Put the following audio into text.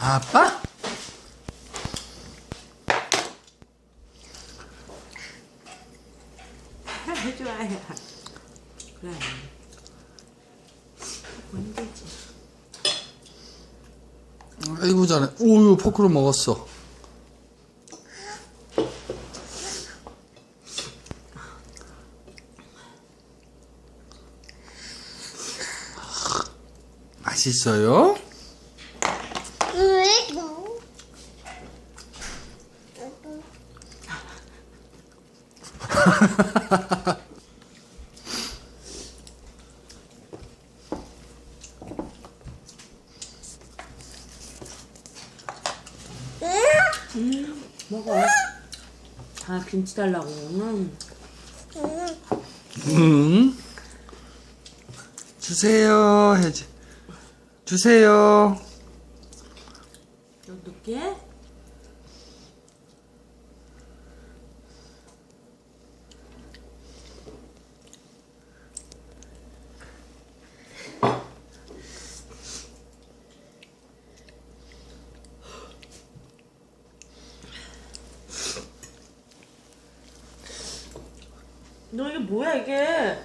아빠? 좋아요. 그래. 힘들지. 아이고 잘해. 오유 포크로 먹었어. 맛있어요? 먹어. 다 김치 달라고. 음. 응. 주세요 해지. 주세요. 어떻게? 너 이게 뭐야 이게?